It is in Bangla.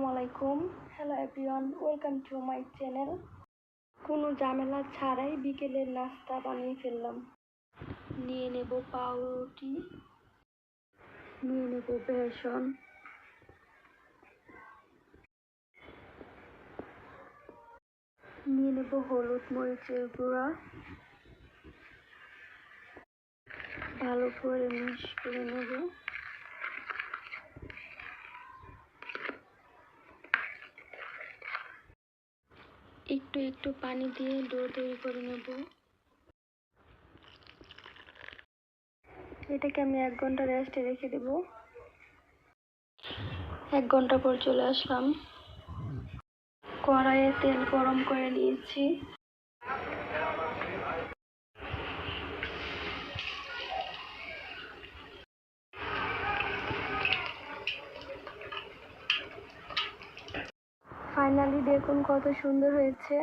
আসসালামু আলাইকুম। Hello everyone welcome to my channel কোনো ঝামেলা ছাড়াই বিকেলের নাস্তা বানিয়ে ফেললাম। নিয়ে নেব পাউরুটি। নিয়ে নেব বেসন। নিয়ে নেব হলুদ মরিচের গুঁড়া। ভালো করে মিক্স করে নেব। একটু একটু পানি দিয়ে ডো তৈরি করে নেব। এটাকে আমি এক ঘণ্টা রেস্টে রেখে দেব। এক ঘণ্টা পর চলে আসলাম। কড়াইয়ে তেল গরম করে নিয়েছি। ফাইনালি দেখুন কত সুন্দর হয়েছে।